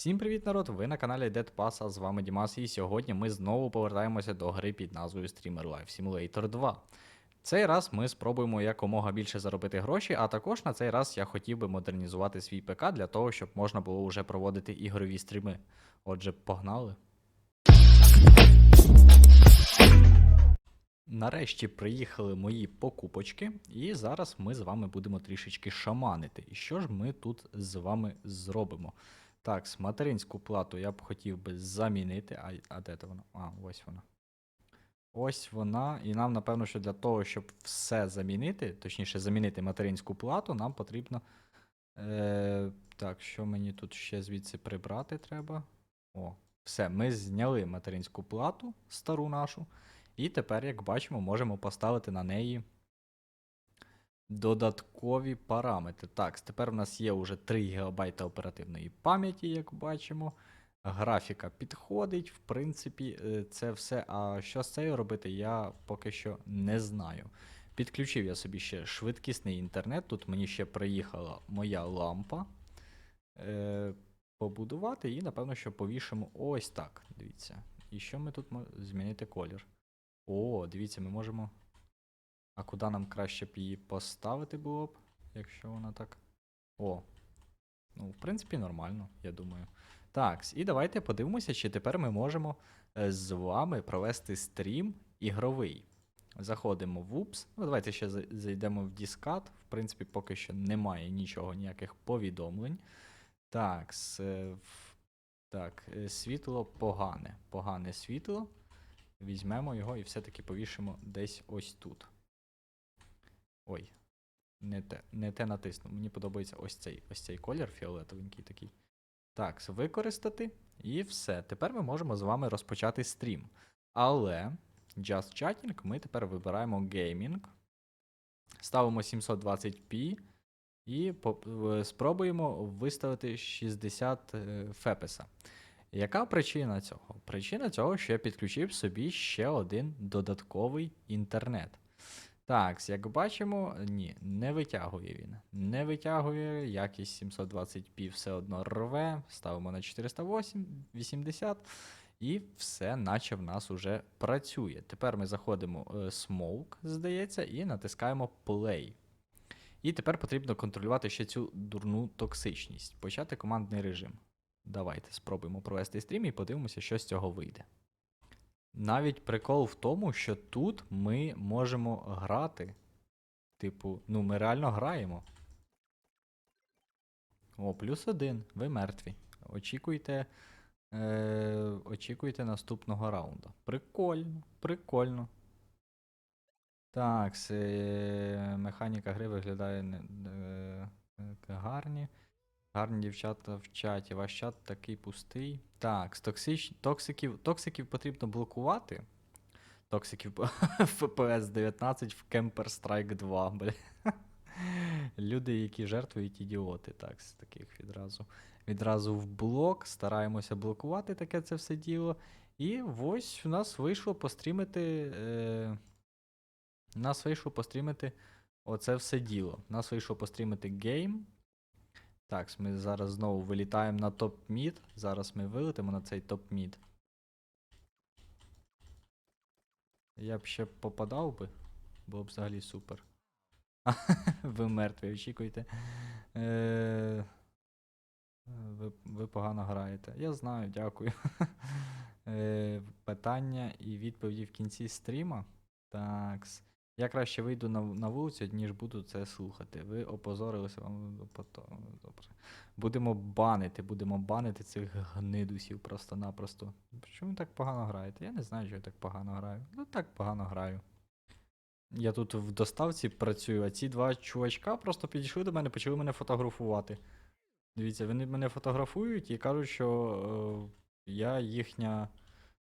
Всім привіт, народ! Ви на каналі Dead Pass, а з вами Дімас, і сьогодні ми знову повертаємося до гри під назвою Streamer Life Simulator 2. Цей раз ми спробуємо якомога більше заробити гроші, а також на цей раз я хотів би модернізувати свій ПК для того, щоб можна було вже проводити ігрові стріми. Отже, погнали. Нарешті приїхали мої покупочки, і зараз ми з вами будемо трішечки шаманити. І що ж ми тут з вами зробимо? Так, материнську плату я б хотів би замінити. А, а де то вона? А, ось вона. Ось вона. І нам, напевно, що для того, щоб все замінити, точніше, замінити материнську плату, нам потрібно. Е, так, що мені тут ще звідси прибрати треба? О, все, ми зняли материнську плату, стару нашу. І тепер, як бачимо, можемо поставити на неї додаткові параметри. Так, тепер в нас є вже 3 ГБ оперативної пам'яті, як бачимо. Графіка підходить, в принципі, е, це все. А що з цею робити, я поки що не знаю. Підключив я собі ще швидкісний інтернет. Тут мені ще приїхала моя лампа. Е, побудувати і, напевно, що повішимо ось так. Дивіться. І що ми тут можемо змінити колір? О, дивіться, ми можемо. А куди нам краще б її поставити було б, якщо вона так. О. Ну, в принципі, нормально, я думаю. Так, і давайте подивимося, чи тепер ми можемо е, з вами провести стрім ігровий. Заходимо в UPS. Ну, давайте ще зайдемо в Discord. В принципі, поки що немає нічого, ніяких повідомлень. Так, е, так, е, світло погане. Погане світло. Візьмемо його і все-таки повішимо десь ось тут. Ой. Не те, не те натиснув. Мені подобається ось цей, ось цей колір фіолетовенький такий. Так, використати. І все. Тепер ми можемо з вами розпочати стрім. Але Just Chatting ми тепер вибираємо Gaming. Ставимо 720p і е, спробуємо виставити 60 е, фепеса. Яка причина цього? Причина цього, що я підключив собі ще один додатковий інтернет. Так, як бачимо, ні, не витягує він. Не витягує, якість 720p все одно рве, ставимо на 480 і все, наче в нас уже працює. Тепер ми заходимо е, Smoke, здається, і натискаємо Play. І тепер потрібно контролювати ще цю дурну токсичність. Почати командний режим. Давайте спробуємо провести стрім і подивимося, що з цього вийде. Навіть прикол в тому, що тут ми можемо грати. Типу, ну, ми реально граємо. О, плюс один. Ви мертві. Очікуйте. Е, очікуйте наступного раунду. Прикольно, прикольно. Так, е, механіка гри виглядає не, е, е, гарні. Гарні дівчата в чаті. Ваш чат такий пустий. Так, з токсич... токсиків... токсиків потрібно блокувати. Токсиків FPS 19 в Counter-Strike 2, бля. Люди, які жертвують ідіоти, так, з таких відразу. Відразу в блок, стараємося блокувати таке це все діло. І ось у нас вийшло пострімити. Е... У нас вийшло пострімити оце все діло. У нас вийшло пострімити гейм. Так, ми зараз знову вилітаємо на топ-мід. Зараз ми вилетимо на цей топ-мід. Я б ще попадав би. Було б взагалі супер. Ви мертві, очікуйте. Е, Ви, ви погано граєте. Я знаю, дякую. Е, Питання і відповіді в кінці стріма. Так. Я краще вийду на, на вулицю, ніж буду це слухати. Ви опозорилися вам. Добре. Будемо банити, будемо банити цих гнидусів просто-напросто. Чому так погано граєте? Я не знаю, що я так погано граю. Ну так погано граю. Я тут в доставці працюю, а ці два чувачка просто підійшли до мене, почали мене фотографувати. Дивіться, вони мене фотографують і кажуть, що е, я їхня.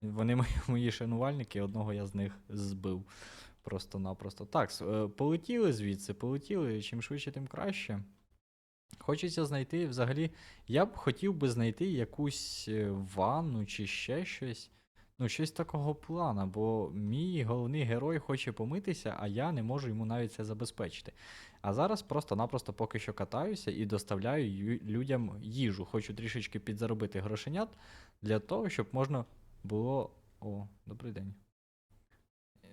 Вони мої, мої шанувальники, одного я з них збив. Просто-напросто. Так, е, полетіли звідси, полетіли. Чим швидше, тим краще. Хочеться знайти взагалі. Я б хотів би знайти якусь е, ванну чи ще щось. Ну, щось такого плана, бо мій головний герой хоче помитися, а я не можу йому навіть це забезпечити. А А зараз просто-напросто поки що катаюся і доставляю людям їжу. Хочу трішечки підзаробити грошенят для того, щоб можна було. О, добрий день.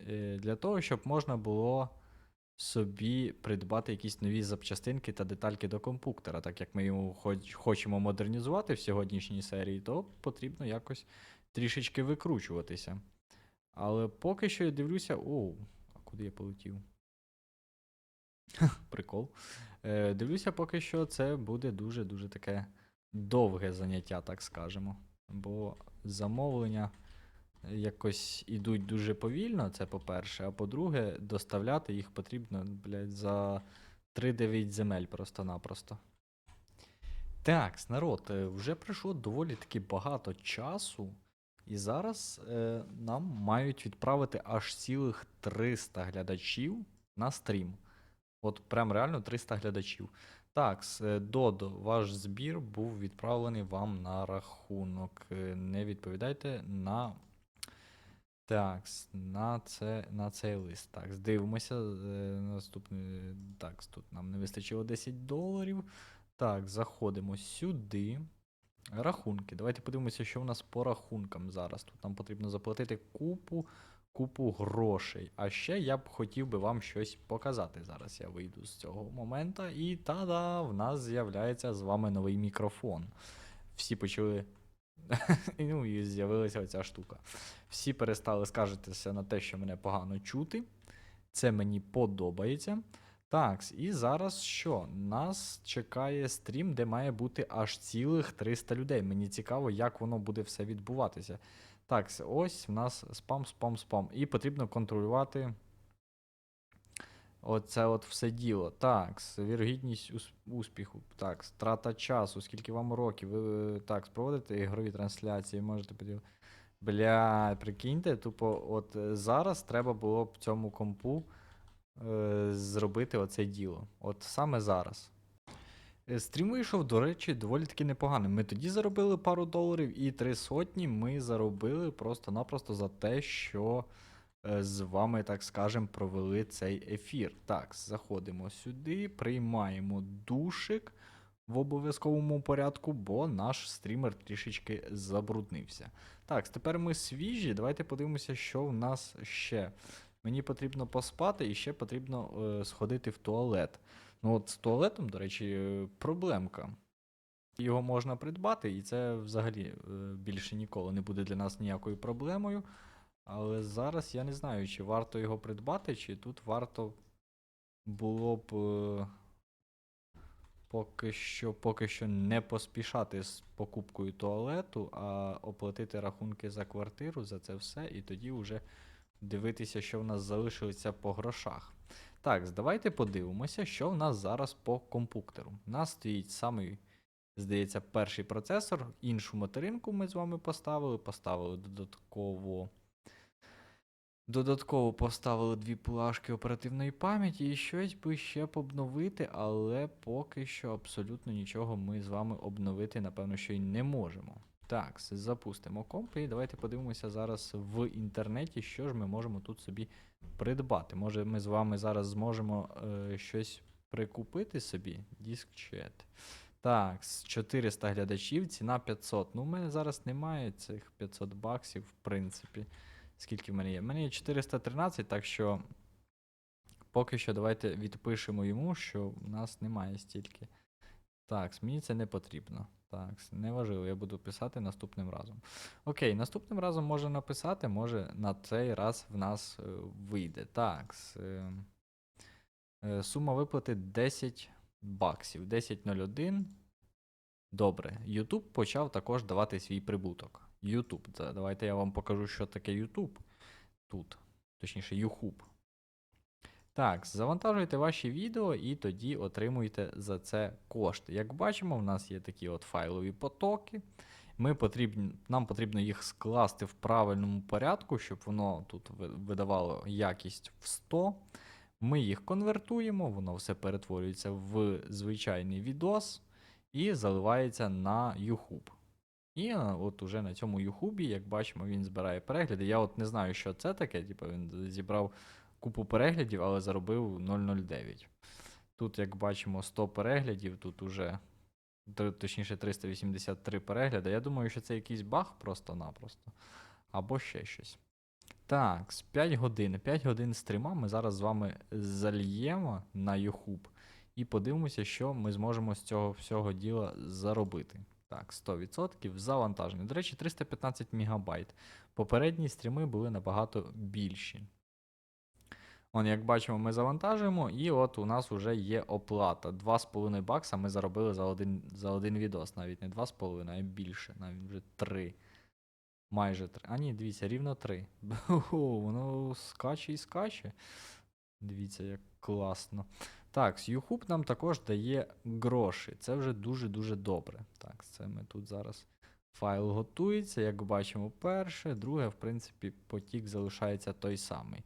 Е, Для того, щоб можна було собі придбати якісь нові запчастинки та детальки до компуктора. Так як ми його хоч, хочемо модернізувати в сьогоднішній серії, то потрібно якось трішечки викручуватися. Але поки що я дивлюся. О, а куди я полетів? Прикол. Е, дивлюся, поки що це буде дуже-дуже таке довге заняття, так скажемо. Бо замовлення якось ідуть дуже повільно, це по-перше. А по-друге, доставляти їх потрібно, блядь, за 3-9 земель просто-напросто. Так, народ, е, вже пройшло доволі таки багато часу, і зараз е, нам мають відправити аж цілих 300 глядачів на стрім. От прям реально 300 глядачів. Так, е, Додо, ваш збір був відправлений вам на рахунок. Е, Не відповідайте на. Так, на, це, на цей лист. Так, дивимося. е, Наступний. Так, тут нам не вистачило 10 доларів. Так, заходимо сюди. Рахунки. Давайте подивимося, що в нас по рахункам зараз. Тут нам потрібно заплатити купу, купу грошей. А ще я б хотів би вам щось показати. Зараз я вийду з цього моменту. І та-да, в нас з'являється з вами новий мікрофон. Всі почали. Ну, і з'явилася оця штука. Всі перестали скаржитися на те, що мене погано чути. Це мені подобається. Так, і зараз що? Нас чекає стрім, де має бути аж цілих 300 людей. Мені цікаво, як воно буде все відбуватися. Так, ось в нас спам, спам, спам. І потрібно контролювати оце от все діло. Так, вірогідність успіху. Так, страта часу, скільки вам років. Ви так, спроводите ігрові трансляції, можете поділити. Бля, прикиньте, тупо, от е, зараз треба було б цьому компу е, зробити оце діло. От саме зараз. Е, Стрім вийшов, до речі, доволі таки непоганим. Ми тоді заробили пару доларів, і три сотні ми заробили просто-напросто за те, що з вами, так скажем, провели цей ефір. Так, заходимо сюди, приймаємо душик в обов'язковому порядку, бо наш стрімер трішечки забруднився. Так, тепер ми свіжі. Давайте подивимося, що в нас ще. Мені потрібно поспати і ще потрібно е, сходити в туалет. Ну от з туалетом, до речі, е, проблемка. Його можна придбати, і це взагалі е, більше ніколи не буде для нас ніякою проблемою. Але зараз я не знаю, чи варто його придбати, чи тут варто було б е, поки що, поки що не поспішати з покупкою туалету, а оплатити рахунки за квартиру, за це все, і тоді вже дивитися, що в нас залишилося по грошах. Так, давайте подивимося, що в нас зараз по компуктеру. У нас стоїть самий, здається, перший процесор. Іншу материнку ми з вами поставили. Поставили додатково. Додатково поставили дві плашки оперативної пам'яті і щось би ще обновити, але поки що абсолютно нічого ми з вами обновити, напевно, що й не можемо. Так, запустимо комп і давайте подивимося зараз в інтернеті, що ж ми можемо тут собі придбати. Може, ми з вами зараз зможемо е, щось прикупити собі. Дискчет. Так, з 400 глядачів, ціна 500. Ну, у мене зараз немає цих 500 баксів, в принципі. Скільки в мене є? В мене є 413, так що поки що давайте відпишемо йому, що в нас немає стільки. Так, мені це не потрібно. Так, неважливо, я буду писати наступним разом. Окей, наступним разом може написати, може на цей раз в нас е, вийде. Так, е, е, сума виплати 10 баксів. 10.01. Добре. YouTube почав також давати свій прибуток. YouTube. Це, давайте я вам покажу, що таке YouTube. Тут. Точніше, YouTube. Так, завантажуйте ваші відео і тоді отримуєте за це кошти. Як бачимо, в нас є такі от файлові потоки. Ми потрібні, нам потрібно їх скласти в правильному порядку, щоб воно тут видавало якість в 100. Ми їх конвертуємо, воно все перетворюється в звичайний відос і заливається на YouTube. І от уже на цьому Ютубі, як бачимо, він збирає перегляди. Я от не знаю, що це таке. Типу він зібрав купу переглядів, але заробив 0,09. Тут, як бачимо, 100 переглядів, тут уже точніше 383 перегляди. Я думаю, що це якийсь баг просто-напросто. Або ще щось. Так, з 5 годин. 5 годин стріма ми зараз з вами зальємо на YouTube і подивимося, що ми зможемо з цього всього діла заробити. Так, 100% завантаження. До речі, 315 МБ. Попередні стріми були набагато більші. Он, як бачимо, ми завантажуємо, і от у нас вже є оплата. 2,5 бакса ми заробили за один, за один відос. Навіть не 2,5, а більше, навіть вже 3. Майже 3. А ні, дивіться, рівно 3. Ого, воно скаче і скаче. Дивіться, як класно. Так, YouTube нам також дає гроші. Це вже дуже-дуже добре. Так, це ми тут зараз. Файл готується, як бачимо, перше, друге, в принципі, потік залишається той самий.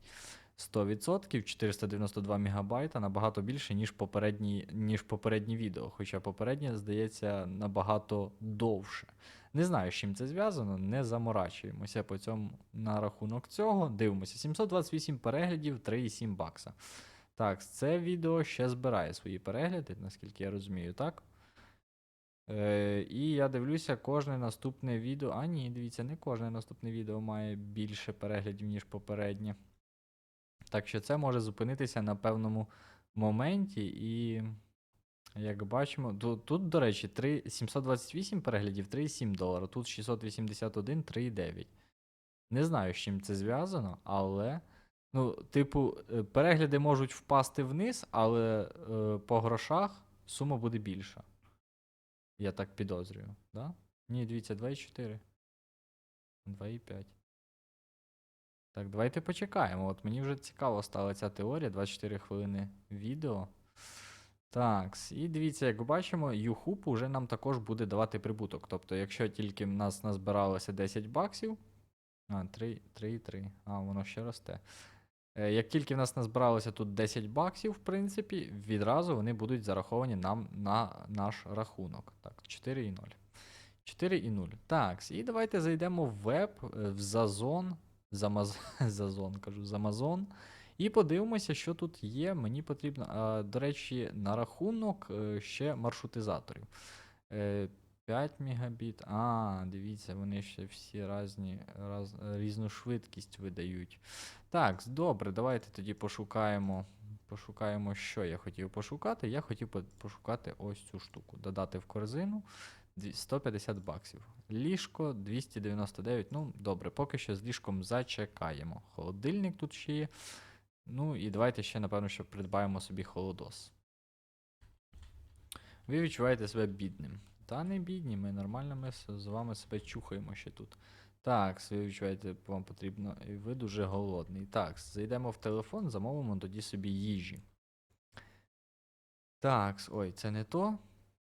100% 492 МБ набагато більше, ніж попередні, ніж попередні відео. Хоча попереднє, здається, набагато довше. Не знаю, з чим це зв'язано, не заморачуємося по цьому на рахунок цього. Дивимося: 728 переглядів, 3,7 бакса. Так, це відео ще збирає свої перегляди, наскільки я розумію, так? Е, і я дивлюся, кожне наступне відео. А ні, дивіться, не кожне наступне відео має більше переглядів, ніж попереднє. Так що це може зупинитися на певному моменті, і як бачимо, тут, тут до речі, 3, 728 переглядів 3,7 долара, тут 681, 3,9. Не знаю, з чим це зв'язано, але. Ну, типу, е, перегляди можуть впасти вниз, але е, по грошах сума буде більша. Я так підозрюю, да? Ні, дивіться, 2,4. 2,5. Так, давайте почекаємо. От мені вже цікаво стала ця теорія. 24 хвилини відео. Так, і дивіться, як бачимо, YouTube уже нам також буде давати прибуток. Тобто, якщо тільки в нас назбиралося 10 баксів. А, 3,3. А, воно ще росте. Е, Як тільки в нас назбиралося тут 10 баксів, в принципі, відразу вони будуть зараховані нам на наш рахунок. Так, 4,0. 4,0. Так, і давайте зайдемо в веб, е, в Зазон. Зазон, кажу, з Amazon. І подивимося, що тут є. Мені потрібно, до речі, на рахунок е, ще маршрутизаторів. Е, 5 мегабіт. А, дивіться, вони ще всі разні, раз, різну швидкість видають. Так, добре, давайте тоді пошукаємо. Пошукаємо, що я хотів пошукати. Я хотів пошукати ось цю штуку. Додати в корзину 150 баксів. Ліжко 299. Ну, добре, поки що з ліжком зачекаємо. Холодильник тут ще є. Ну і давайте ще, напевно, що придбаємо собі холодос. Ви відчуваєте себе бідним. Та не бідні, ми нормально ми з вами себе чухаємо ще тут. Так, ви відчуваєте, вам потрібно. І ви дуже голодний. Так, зайдемо в телефон, замовимо тоді собі їжі. Так, ой, це не то.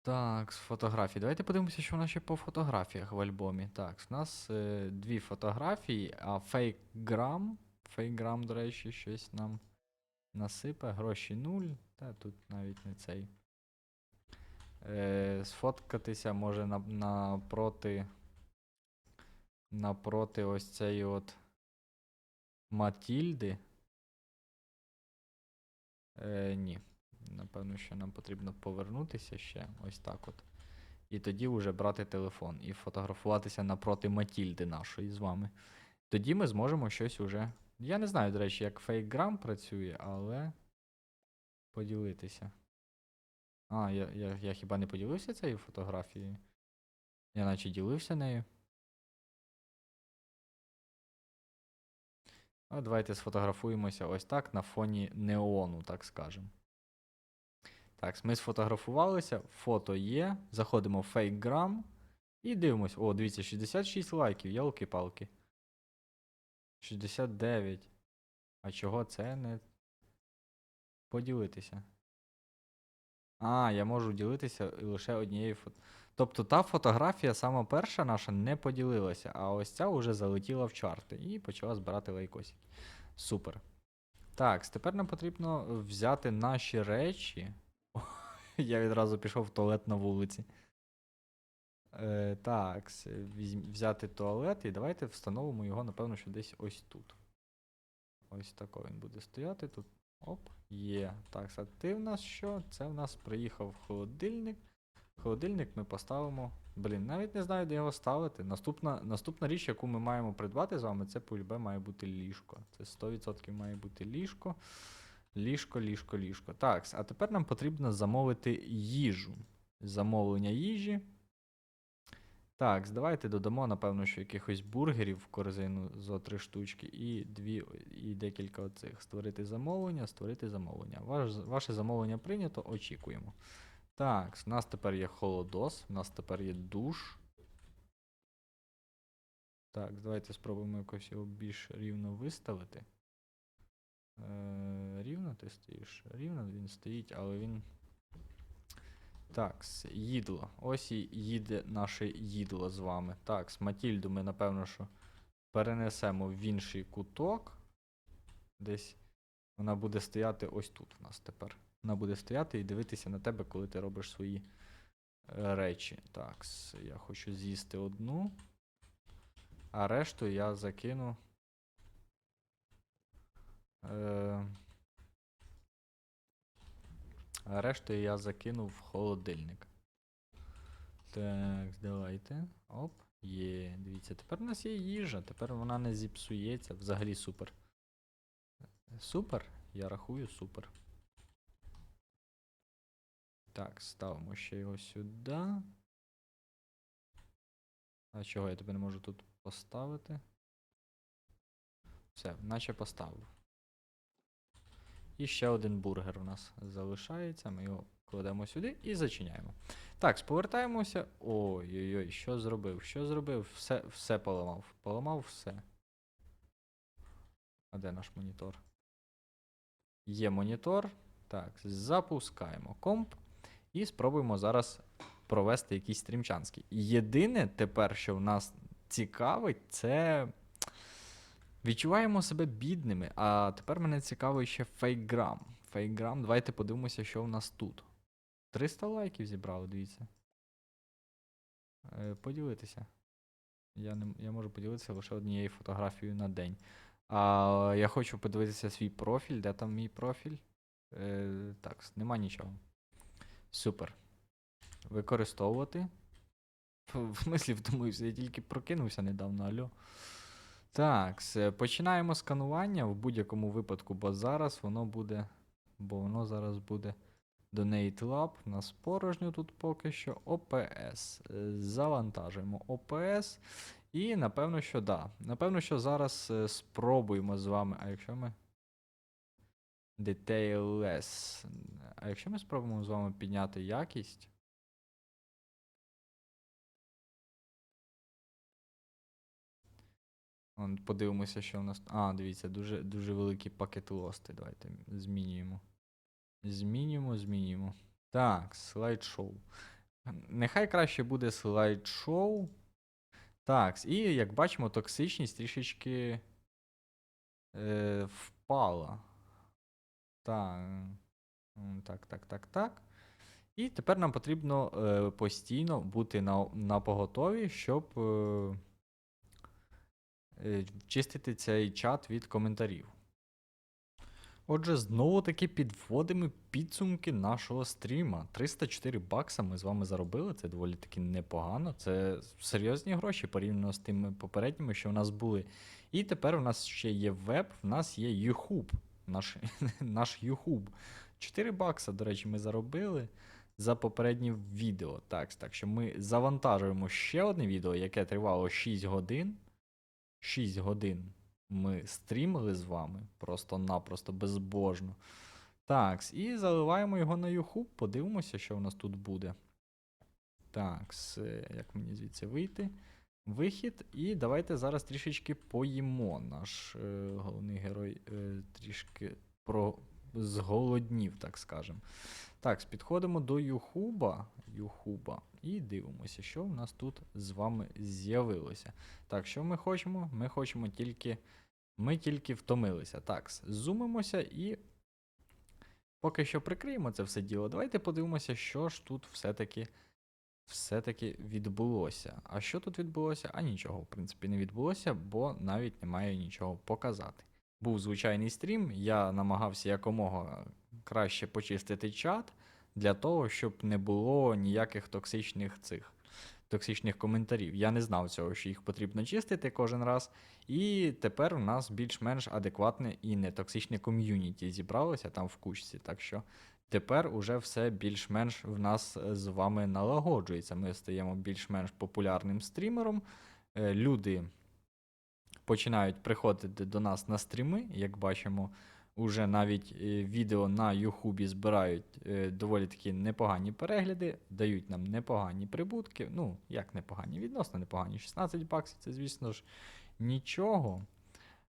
Так, з фотографій. Давайте подивимося, що в нас ще по фотографіях в альбомі. Так, у нас е, дві фотографії, а фейкграм. Фейкграм, до речі, щось нам насипе. Гроші нуль. Та тут навіть не цей. Е, сфоткатися може на, напроти. Напроти ось цієї от Матільди. Е, ні. Напевно, що нам потрібно повернутися ще ось так от. І тоді вже брати телефон і фотографуватися напроти Матільди нашої з вами. Тоді ми зможемо щось уже. Я не знаю, до речі, як фейкграм працює, але поділитися. А, я, я, я хіба не поділився цією фотографією? Я наче ділився нею. А давайте сфотографуємося ось так на фоні неону, так скажемо. Так, ми сфотографувалися, фото є. Заходимо в FakeGram і дивимось. О, дивіться, 66 лайків, ялки-палки. 69. А чого це не поділитися? А, я можу ділитися лише однією фото. Тобто та фотографія, сама перша наша, не поділилася, а ось ця вже залетіла в чарти і почала збирати лайкосики. Супер. Так, тепер нам потрібно взяти наші речі. Я відразу пішов в туалет на вулиці. Е, так, взяти туалет і давайте встановимо його, напевно, що десь ось тут. Ось тако він буде стояти тут. Оп, є. Так, а ти в нас що? Це в нас приїхав холодильник. Холодильник ми поставимо. Блін, навіть не знаю, де його ставити. Наступна, наступна річ, яку ми маємо придбати з вами, це пульбе має бути ліжко. Це 100% має бути ліжко. Ліжко, ліжко, ліжко. Так, а тепер нам потрібно замовити їжу. Замовлення їжі. Так, давайте додамо, напевно, що якихось бургерів в корзину за три штучки і дві, і декілька оцих. Створити замовлення, створити замовлення. Ваш, ваше замовлення прийнято, очікуємо. Так, в нас тепер є холодос, в нас тепер є душ. Так, давайте спробуємо якось його більш рівно виставити. Е, рівно ти стоїш? Рівно він стоїть, але він. Так, їдло. Ось і їде наше їдло з вами. Так, з Матільду ми, напевно, що перенесемо в інший куток. Десь вона буде стояти ось тут в нас тепер. Вона буде стояти і дивитися на тебе, коли ти робиш свої е, речі. Так, я хочу з'їсти одну. А решту я закину. Е, а решту я закину в холодильник. Так, давайте. Оп, є. Дивіться, тепер у нас є їжа, тепер вона не зіпсується. Взагалі супер. Супер? Я рахую супер. Так, ставимо ще його сюди. А чого я тебе не можу тут поставити? Все, наче поставив. І ще один бургер у нас залишається. Ми його кладемо сюди і зачиняємо. Так, повертаємося. Ой-ой-ой, що зробив? Що зробив? Все, все поламав. Поламав все. А де наш монітор? Є монітор. Так, запускаємо комп. І спробуємо зараз провести якийсь стрімчанський. Єдине тепер, що в нас цікавить, це. Відчуваємо себе бідними, а тепер мене цікавить ще фейкграм. Фейкграм, давайте подивимося, що в нас тут. 300 лайків зібрали, дивіться. Е, поділитися. Я, не, я можу поділитися лише однією фотографією на день. А я хочу подивитися свій профіль. Де там мій профіль? Е, так, нема нічого. Супер. Використовувати. В в смислі, втомився, я тільки прокинувся недавно, алло. Так, починаємо сканування в будь-якому випадку, бо зараз воно буде. Бо воно зараз буде Donate Lab. У нас порожньо тут поки що. ОПС. Е, Завантажуємо ОПС. І напевно, що да. Напевно, що зараз е, спробуємо з вами. А якщо ми. Detailless. А якщо ми спробуємо з вами підняти якість. Вон, подивимося, що в нас. А, дивіться, дуже, дуже великий пакет лости. Давайте змінюємо. Змінюємо, змінюємо. Так, слайд-шоу. Нехай краще буде слайд-шоу. Так, і як бачимо, токсичність трішечки е, впала. Так. Так, так, так, так. І тепер нам потрібно е, постійно бути на, на поготові, щоб е, чистити цей чат від коментарів. Отже, знову таки підводимо підсумки нашого стріма. 304 бакса ми з вами заробили, це доволі таки непогано. Це серйозні гроші порівняно з тими попередніми, що в нас були. І тепер у нас ще є веб, в нас є YouTube. Наш, наш YouTube. 4 бакса, до речі, ми заробили за попереднє відео. Так, так що ми завантажуємо ще одне відео, яке тривало 6 годин. 6 годин ми стрімили з вами просто-напросто безбожно. Так, і заливаємо його на YouTube, подивимося, що в нас тут буде. Так, як мені звідси вийти? Вихід, і давайте зараз трішечки поїмо. Наш е, головний герой е, трішки про... зголоднів, так скажемо. Так, підходимо до Юхуба, Юхуба і дивимося, що в нас тут з вами з'явилося. Так, що ми хочемо? Ми хочемо тільки. Ми тільки втомилися. Так, зумимося і поки що прикриємо це все діло. Давайте подивимося, що ж тут все-таки все-таки відбулося. А що тут відбулося? А нічого, в принципі, не відбулося, бо навіть немає нічого показати. був звичайний стрім, я намагався якомога краще почистити чат для того, щоб не було ніяких токсичних цих токсичних коментарів. Я не знав цього, що їх потрібно чистити кожен раз. І тепер у нас більш-менш адекватне і нетоксичне ком'юніті зібралося там в кучці. Так що тепер уже все більш-менш в нас е, з вами налагоджується. Ми стаємо більш-менш популярним стрімером. Е, Люди починають приходити до нас на стріми, як бачимо. Уже навіть е, відео на Ютубі збирають е, доволі такі непогані перегляди, дають нам непогані прибутки. Ну, як непогані, відносно непогані. 16 баксів це, звісно ж, нічого.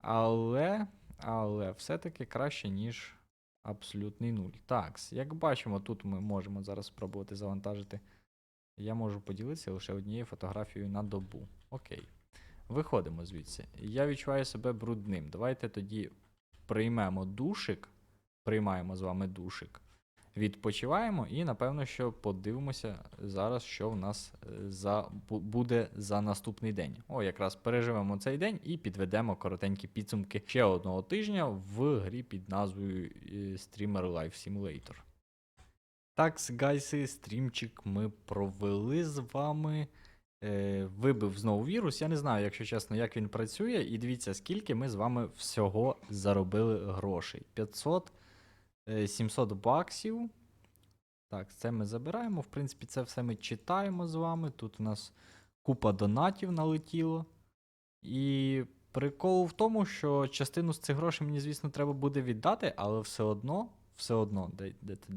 Але, але все-таки краще, ніж абсолютний нуль. Так, як бачимо, тут ми можемо зараз спробувати завантажити. Я можу поділитися лише однією фотографією на добу. Окей. Виходимо звідси. Я відчуваю себе брудним. Давайте тоді приймемо душик. Приймаємо з вами душик. Відпочиваємо і, напевно, що подивимося зараз, що в нас е, за, буде за наступний день. О, якраз переживемо цей день і підведемо коротенькі підсумки ще одного тижня в грі під назвою е, Streamer Life Simulator. Так, гайси, стрімчик ми провели з вами. Е, вибив знову вірус. Я не знаю, якщо чесно, як він працює. І дивіться, скільки ми з вами всього заробили грошей. 500, е, 700 баксів. Так, це ми забираємо. В принципі, це все ми читаємо з вами. Тут у нас купа донатів налетіло. І прикол в тому, що частину з цих грошей мені, звісно, треба буде віддати, але все одно, все одно, де, де ти.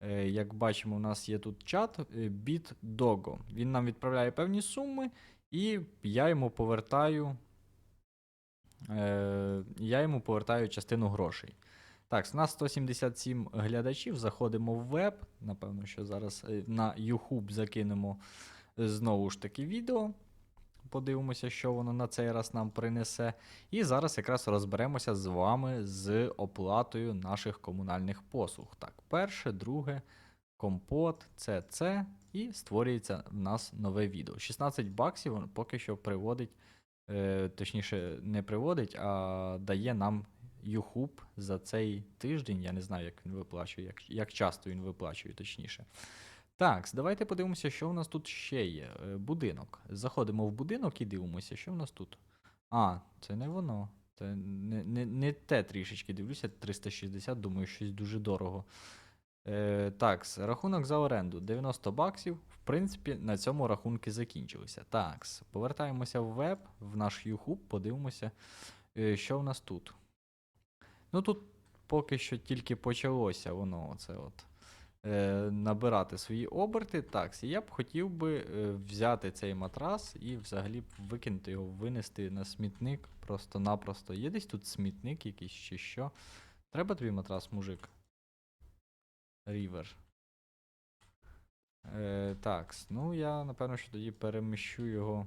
Е, Як бачимо, у нас є тут чат е, BitDogo. Він нам відправляє певні суми, і я йому повертаю. Е, я йому повертаю частину грошей. Так, у нас 177 глядачів. Заходимо в веб. Напевно, що зараз на YouTube закинемо знову ж таки відео. Подивимося, що воно на цей раз нам принесе. І зараз якраз розберемося з вами з оплатою наших комунальних послуг. Так, перше, друге, компот, це це, і створюється в нас нове відео. 16 баксів воно поки що приводить, е, точніше, не приводить, а дає нам YouTube за цей тиждень. Я не знаю, як він виплачує, як, як часто він виплачує, точніше. Так, давайте подивимося, що в нас тут ще є. Е, Будинок. Заходимо в будинок і дивимося, що в нас тут. А, це не воно. Це не, не, не те трішечки дивлюся, 360, думаю, щось дуже дорого. Е, так, рахунок за оренду 90 баксів. В принципі, на цьому рахунки закінчилися. Так, повертаємося в веб, в наш YouTube, подивимося, е, що в нас тут. Ну тут поки що тільки почалося воно оце от набирати свої оберти. Так, я б хотів би е, взяти цей матрас і взагалі викинути його, винести на смітник просто-напросто. Є десь тут смітник якийсь чи що. Треба тобі матрас, мужик. Рівер. Е, так, ну я напевно, що тоді переміщу його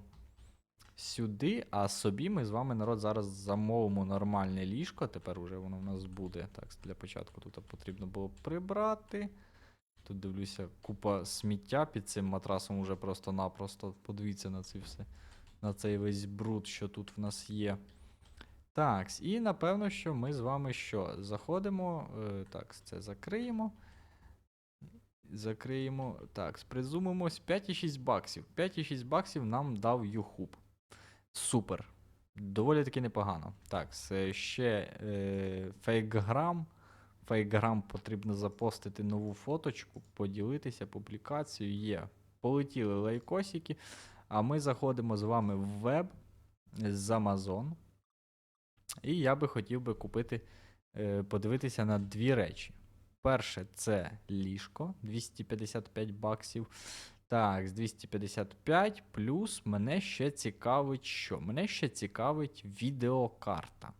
сюди, а собі ми з вами, народ, зараз замовимо нормальне ліжко. Тепер уже воно в нас буде. Так, для початку тут потрібно було прибрати. Тут дивлюся, купа сміття під цим матрасом уже просто-напросто. Подивіться на це все. На цей весь бруд, що тут в нас є. Так, і напевно, що ми з вами що? Заходимо. Е, так, це закриємо. Закриємо. Так, призумимось 5,6 баксів. 5,6 баксів нам дав YouTube. Супер. Доволі таки непогано. Так, ще е, фейкграм. Фейкграм потрібно запостити нову фоточку, поділитися публікацією. Є. Полетіли лайкосики. А ми заходимо з вами в веб з Amazon. І я би хотів би купити, е, подивитися на дві речі. Перше, це ліжко 255 баксів. Так, з 255 плюс мене ще цікавить що? Мене ще цікавить відеокарта.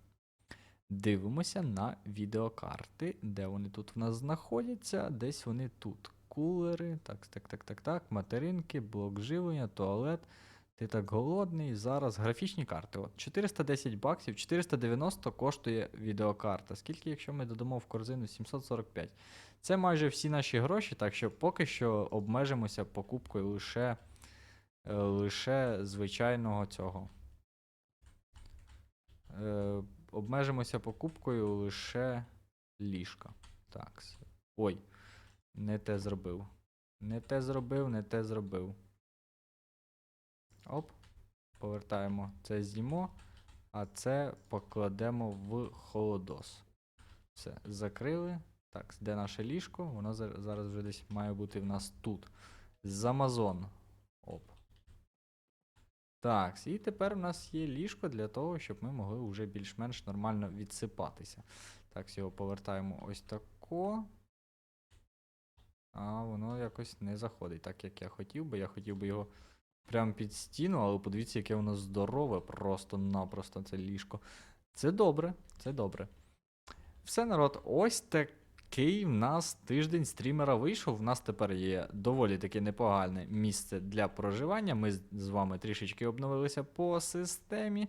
Дивимося на відеокарти, де вони тут в нас знаходяться. Десь вони тут. Кулери, так, так, так, так, так, материнки, блок живлення, туалет. Ти так голодний. Зараз графічні карти. От 410 баксів, 490 коштує відеокарта. Скільки, якщо ми додамо в корзину 745? Це майже всі наші гроші, так що поки що обмежимося покупкою лише, е, лише звичайного цього. Обмежимося покупкою лише ліжка. Так. Ой, не те зробив. Не те зробив, не те зробив. Оп. Повертаємо це з'їмо, а це покладемо в холодос. Все, закрили. Так, де наше ліжко? Воно зараз вже десь має бути в нас тут. З Амазон. Так, і тепер у нас є ліжко для того, щоб ми могли вже більш-менш нормально відсипатися. Так, його повертаємо ось тако. А воно якось не заходить, так як я хотів би. Я хотів би його прямо під стіну, але подивіться, яке воно здорове, просто-напросто це ліжко. Це добре, це добре. Все, народ, ось такий в нас тиждень стрімера вийшов. В нас тепер є доволі таки непогане місце для проживання. Ми з- вами трішечки обновилися по системі.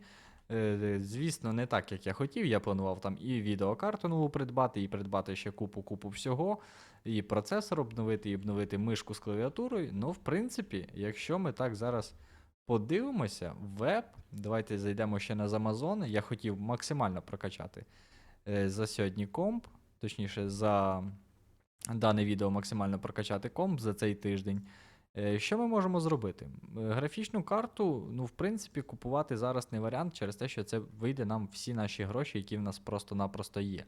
Е, Звісно, не так, як я хотів. Я планував там і відеокарту нову придбати, і придбати ще купу-купу всього, і процесор обновити, і обновити мишку з клавіатурою. Ну, в принципі, якщо ми так зараз подивимося, веб, давайте зайдемо ще на Amazon. Я хотів максимально прокачати е, за сьогодні комп, точніше, за дане відео максимально прокачати комп за цей тиждень. Е, Що ми можемо зробити? Графічну карту, ну, в принципі, купувати зараз не варіант через те, що це вийде нам всі наші гроші, які в нас просто-напросто є.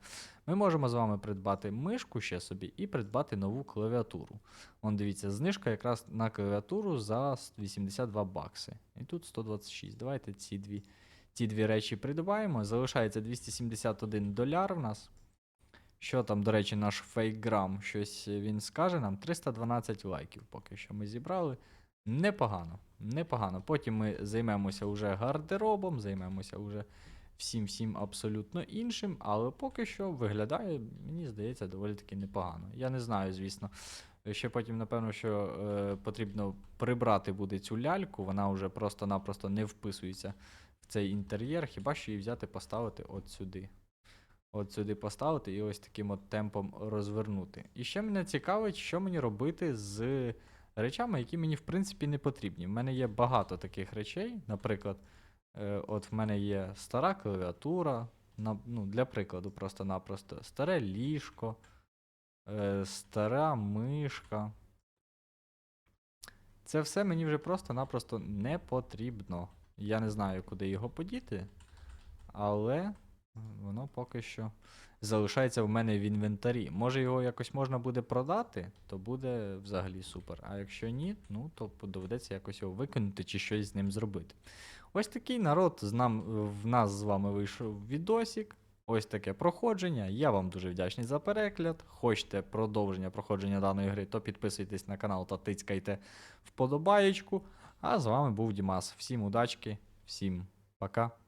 Ми можемо з вами придбати мишку ще собі і придбати нову клавіатуру. Вон дивіться, знижка якраз на клавіатуру за 82 бакси. І тут 126. Давайте ці дві, ці дві речі придбаємо. Залишається 271 доляр в нас. Що там, до речі, наш фейкграм, щось він скаже нам. 312 лайків поки що ми зібрали. Непогано, непогано. Потім ми займемося вже гардеробом, займемося вже всім всім абсолютно іншим, але поки що виглядає, мені здається, доволі таки непогано. Я не знаю, звісно. Ще потім, напевно, що е, потрібно прибрати буде цю ляльку, вона вже просто-напросто не вписується в цей інтер'єр, хіба що її взяти, поставити от сюди. От сюди поставити і ось таким от темпом розвернути. І ще мене цікавить, що мені робити з речами, які мені в принципі не потрібні. В мене є багато таких речей. Наприклад, е, от в мене є стара клавіатура, ну, для прикладу, просто-напросто старе ліжко, е, стара мишка. Це все мені вже просто-напросто не потрібно. Я не знаю, куди його подіти, але воно поки що залишається в мене в інвентарі. Може його якось можна буде продати, то буде взагалі супер. А якщо ні, ну то доведеться якось його викинути чи щось з ним зробити. Ось такий народ з нам, в нас з вами вийшов відосік. Ось таке проходження. Я вам дуже вдячний за перегляд. Хочете продовження проходження даної гри, то підписуйтесь на канал та тицькайте вподобаєчку. А з вами був Дімас. Всім удачки, всім пока.